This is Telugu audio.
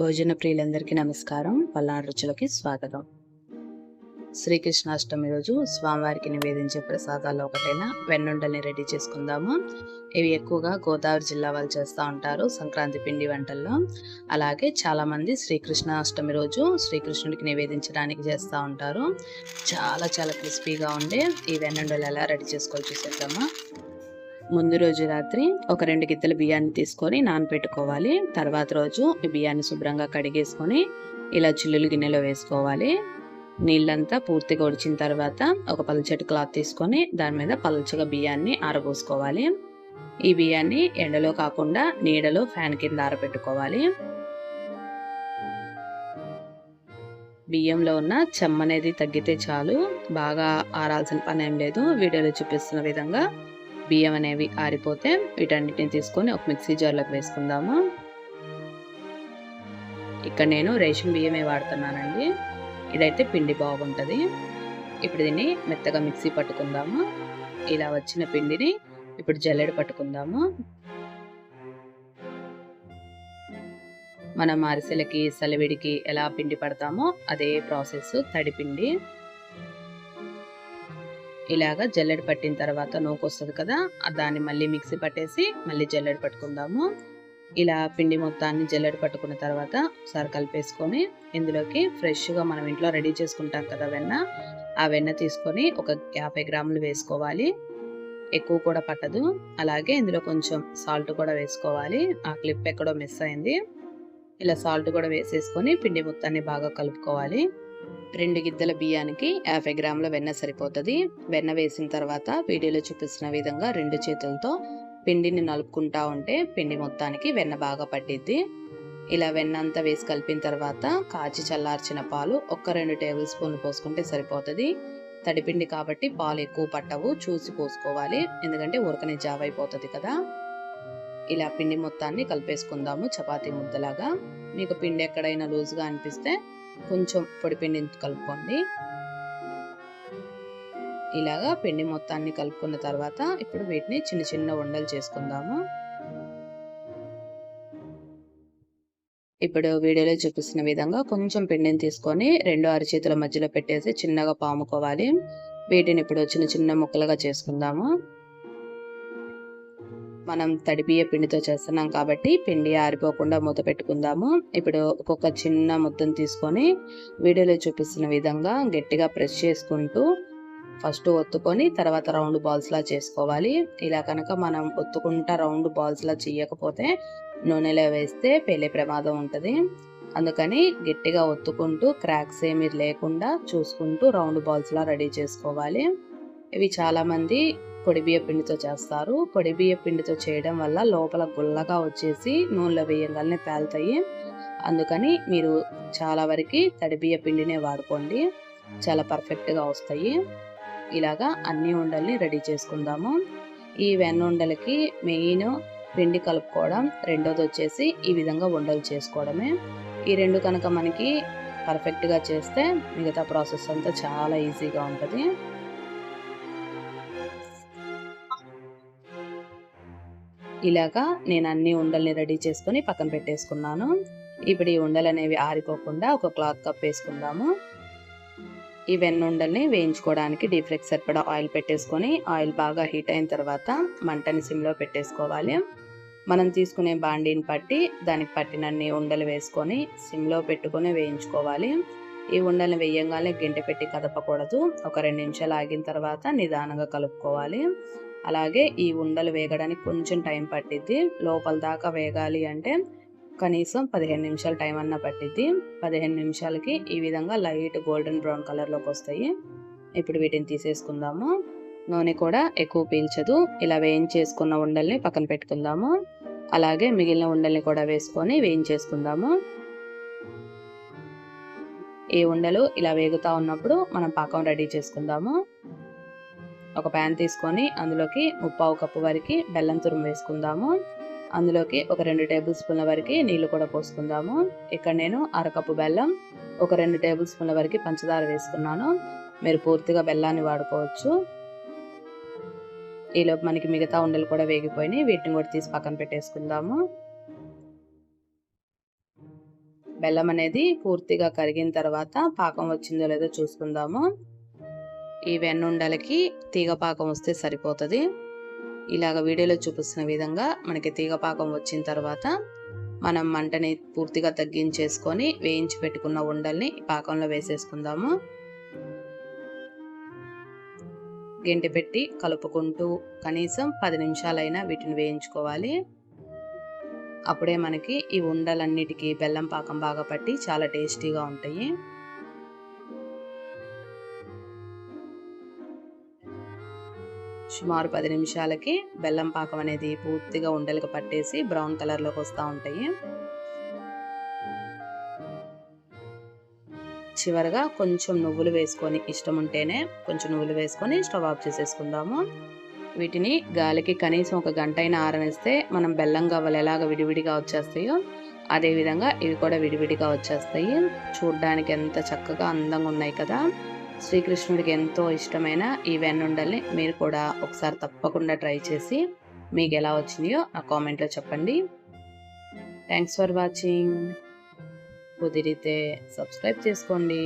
భోజన ప్రియులందరికీ నమస్కారం. పల్నాడు రుచులకి స్వాగతం. శ్రీకృష్ణాష్టమి రోజు స్వామివారికి నివేదించే ప్రసాదాల్లో ఒకటైన వెన్నుండల్ని రెడీ చేసుకుందాము. ఇవి ఎక్కువగా గోదావరి జిల్లా వాళ్ళు చేస్తూ ఉంటారు సంక్రాంతి పిండి వంటల్లో. అలాగే చాలామంది శ్రీకృష్ణాష్టమి రోజు శ్రీకృష్ణుడికి నివేదించడానికి చేస్తూ ఉంటారు. చాలా చాలా క్రిస్పీగా ఉండే ఈ వెన్నుండలు ఎలా రెడీ చేసుకోవాలి చూసేద్దామా? ముందు రోజు రాత్రి ఒక రెండు గిత్తల బియ్యాన్ని తీసుకొని నానబెట్టుకోవాలి తర్వాత రోజు ఈ బియ్యాన్ని శుభ్రంగా కడిగేసుకొని ఇలా చిల్లులు గిన్నెలో వేసుకోవాలి. నీళ్ళంతా పూర్తిగా ఉడిచిన తర్వాత ఒక పలుచటి క్లాత్ తీసుకొని దాని మీద పలుచగా బియ్యాన్ని ఆరబోసుకోవాలి. ఈ బియ్యాన్ని ఎండలో కాకుండా నీడలో ఫ్యాన్ కింద ఆరబెట్టుకోవాలి. బియ్యంలో ఉన్న చెమ్మ అనేది తగ్గితే చాలు. బాగా ఆరాల్సిన పని ఏం లేదు. వీడియోలో చూపిస్తున్న విధంగా బియ్యం అనేవి ఆరిపోతే వీటన్నిటిని తీసుకొని ఒక మిక్సీ జార్లోకి వేసుకుందాము? ఇక్కడ నేను రేషన్ బియ్యమే వాడుతున్నానండి. ఇదైతే పిండి బాగుంటుంది. ఇప్పుడు దీన్ని మెత్తగా మిక్సీ పట్టుకుందాము? ఇలా వచ్చిన పిండిని ఇప్పుడు జల్లెడ పట్టుకుందాము? మనం అరిసెలకి సలివిడికి ఎలా పిండి పడతామో అదే ప్రాసెస్ తడిపిండి ఇలాగా జల్లెడ పట్టిన తర్వాత నూకు వస్తుంది కదా దాన్ని మళ్ళీ మిక్సీ పట్టేసి మళ్ళీ జల్లెడ పట్టుకుందాము. ఇలా పిండి మొత్తాన్ని జల్లెడ పట్టుకున్న తర్వాత ఒకసారి కలిపేసుకొని ఇందులోకి ఫ్రెష్గా మనం ఇంట్లో రెడీ చేసుకుంటాం కదా వెన్న ఆ వెన్న తీసుకొని ఒక యాభై గ్రాములు వేసుకోవాలి. ఎక్కువ కూడా పట్టదు. అలాగే ఇందులో కొంచెం సాల్ట్ కూడా వేసుకోవాలి. ఆ క్లిప్ ఎక్కడో మిస్ అయింది. ఇలా సాల్ట్ కూడా వేసేసుకొని పిండి మొత్తాన్ని బాగా కలుపుకోవాలి. రెండు గిద్దెల బియ్యానికి యాభై గ్రాముల వెన్న సరిపోతుంది. వెన్న వేసిన తర్వాత వీడియోలో చూపిస్తున్న విధంగా రెండు చేతులతో పిండిని నలుపుకుంటా ఉంటే పిండి మొత్తానికి వెన్న బాగా పట్టిద్ది. ఇలా వెన్న అంతా వేసి కలిపిన తర్వాత కాచి చల్లార్చిన పాలు ఒక్క రెండు టేబుల్ స్పూన్లు పోసుకుంటే సరిపోతుంది. తడిపిండి కాబట్టి పాలు ఎక్కువ పట్టవు చూసి పోసుకోవాలి. ఎందుకంటే ఉరకని జావ అయిపోతుంది కదా. ఇలా పిండి మొత్తాన్ని కలిపేసుకుందాము చపాతీ ముద్దలాగా. మీకు పిండి ఎక్కడైనా లూజ్గా అనిపిస్తే కొంచెం పొడి పిండిని కలుపుకోండి. ఇలాగా పిండి మొత్తాన్ని కలుపుకున్న తర్వాత ఇప్పుడు వీటిని చిన్న చిన్న ఉండలు చేసుకుందాము. ఇప్పుడు వీడియోలో చూపిస్తున్న విధంగా కొంచెం పిండిని తీసుకొని రెండు అరచేతుల మధ్యలో పెట్టేసి చిన్నగా పాముకోవాలి. వీటిని ఇప్పుడు చిన్న చిన్న ముక్కలుగా చేసుకుందాము. మనం తడి పిండితో చేస్తున్నాం కాబట్టి పిండి ఆరిపోకుండా మూత పెట్టుకుందాము. ఇప్పుడు ఒక్కొక్క చిన్న ముద్దను తీసుకొని వీడియోలో చూపిస్తున్న విధంగా గట్టిగా ప్రెస్ చేసుకుంటూ ఫస్ట్ ఒత్తుకొని తర్వాత రౌండ్ బాల్స్ లా చేసుకోవాలి. ఇలా కనుక మనం ఒత్తుకుంటా రౌండ్ బాల్స్లా చేయకపోతే నూనెలో వేస్తే పేలే ప్రమాదం ఉంటుంది. అందుకని గట్టిగా ఒత్తుకుంటూ క్రాక్స్ ఏమి లేకుండా చూసుకుంటూ రౌండ్ బాల్స్ లా రెడీ చేసుకోవాలి. ఇవి చాలామంది పొడిబియ్య పొడి బియ్య పిండితో చేస్తారు. పొడి బియ్య పిండితో చేయడం వల్ల లోపల గుల్లగా వచ్చేసి నూనెలో వేయగానే పేలుతాయి. అందుకని మీరు చాలా వరకు తడి బియ్య పిండినే వాడుకోండి. చాలా పర్ఫెక్ట్గా వస్తాయి. ఇలాగా అన్ని ఉండల్ని రెడీ చేసుకుందాము. ఈ వెన్న ఉండలకి మెయిన్ పిండి కలుపుకోవడం రెండోది వచ్చేసి ఈ విధంగా ఉండలు చేసుకోవడమే. ఈ రెండు కనుక మనకి పర్ఫెక్ట్గా చేస్తే మిగతా ప్రాసెస్ అంతా చాలా ఈజీగా ఉంటుంది. ఇలాగా నేను అన్ని ఉండల్ని రెడీ చేసుకొని పక్కన పెట్టేసుకున్నాను. ఇప్పుడు ఈ ఉండలు అనేవి ఆరిపోకుండా ఒక క్లాత్ కప్ వేసుకుందాము. ఈ వెన్నుండల్ని వేయించుకోవడానికి డీప్ ఫ్రైకి సరిపడా ఆయిల్ పెట్టేసుకొని ఆయిల్ బాగా హీట్ అయిన తర్వాత మంటని సిమ్లో పెట్టేసుకోవాలి. మనం తీసుకునే బాండీని పట్టి దానికి పట్టినన్ని ఉండలు వేసుకొని సిమ్లో పెట్టుకొని వేయించుకోవాలి. ఈ ఉండల్ని వేయంగానే గింటె పెట్టి కదపకూడదు. ఒక రెండు నిమిషాలు ఆగిన తర్వాత నిదానంగా కలుపుకోవాలి. అలాగే ఈ ఉండలు వేగడానికి కొంచెం టైం పట్టిద్ది. లోపల దాకా వేగాలి అంటే కనీసం పదిహేను నిమిషాలు టైం అన్న పట్టిద్ది. పదిహేను నిమిషాలకి ఈ విధంగా లైట్ గోల్డెన్ బ్రౌన్ కలర్లోకి వస్తాయి. ఇప్పుడు వీటిని తీసేసుకుందాము. నూనె కూడా ఎక్కువ పీల్చదు. ఇలా వేయించేసుకున్న ఉండల్ని పక్కన పెట్టుకుందాము. అలాగే మిగిలిన ఉండల్ని కూడా వేసుకొని వేయించేసుకుందాము. ఈ ఉండలు ఇలా వేగుతా ఉన్నప్పుడు మనం పాకం రెడీ చేసుకుందాము. ఒక ప్యాన్ తీసుకొని అందులోకి ముప్పావు కప్పు వరకు బెల్లం తురుము వేసుకుందాము. అందులోకి ఒక రెండు టేబుల్ స్పూన్ల వరకు నీళ్ళు కూడా పోసుకుందాము. ఇక్కడ నేను అరకప్పు బెల్లం ఒక రెండు టేబుల్ స్పూన్ల వరకు పంచదార వేసుకున్నాను. మీరు పూర్తిగా బెల్లాన్ని వాడుకోవచ్చు. ఈలోపు మనకి మిగతా ఉండలు కూడా వేగిపోయినాయి. వీటిని కూడా తీసి పక్కన పెట్టేసుకుందాము. బెల్లం అనేది పూర్తిగా కరిగిన తర్వాత పాకం వచ్చిందో లేదో చూసుకుందాము. ఈ వెన్నుండలకి తీగ పాకం వస్తే సరిపోతుంది. ఇలాగ వీడియోలో చూపిస్తున్న విధంగా మనకి తీగ పాకం వచ్చిన తర్వాత మనం మంటని పూర్తిగా తగ్గించేసుకొని వేయించి పెట్టుకున్న ఉండల్ని ఈ పాకంలో వేసేసుకుందాము. గెంటి పెట్టి కలుపుకుంటూ కనీసం పది నిమిషాలైనా వీటిని వేయించుకోవాలి. అప్పుడే మనకి ఈ ఉండలన్నిటికీ బెల్లం పాకం బాగా పట్టి చాలా టేస్టీగా ఉంటాయి. సుమారు పది నిమిషాలకి బెల్లం పాకం అనేది పూర్తిగా ఉండలుగా పట్టేసి బ్రౌన్ కలర్లోకి వస్తూ ఉంటాయి. చివరగా కొంచెం నువ్వులు వేసుకొని ఇష్టం ఉంటేనే కొంచెం నువ్వులు వేసుకొని స్టవ్ ఆఫ్ చేసేసుకుందాము. వీటిని గాలికి కనీసం ఒక గంట అయినా ఆరనిస్తే మనం బెల్లం గవ్వలు ఎలాగ విడివిడిగా వచ్చేస్తాయో అదేవిధంగా ఇవి కూడా విడివిడిగా వచ్చేస్తాయి. చూడ్డానికి ఎంత చక్కగా అందంగా ఉన్నాయి కదా. శ్రీకృష్ణుడికి ఎంతో ఇష్టమైన ఈ వెన్నుండల్ని మీరు కూడా ఒకసారి తప్పకుండా ట్రై చేసి మీకు ఎలా వచ్చినాయో ఆ కామెంట్లో చెప్పండి. థ్యాంక్స్ ఫర్ వాచింగ్ కుదిరితే సబ్స్క్రైబ్ చేసుకోండి.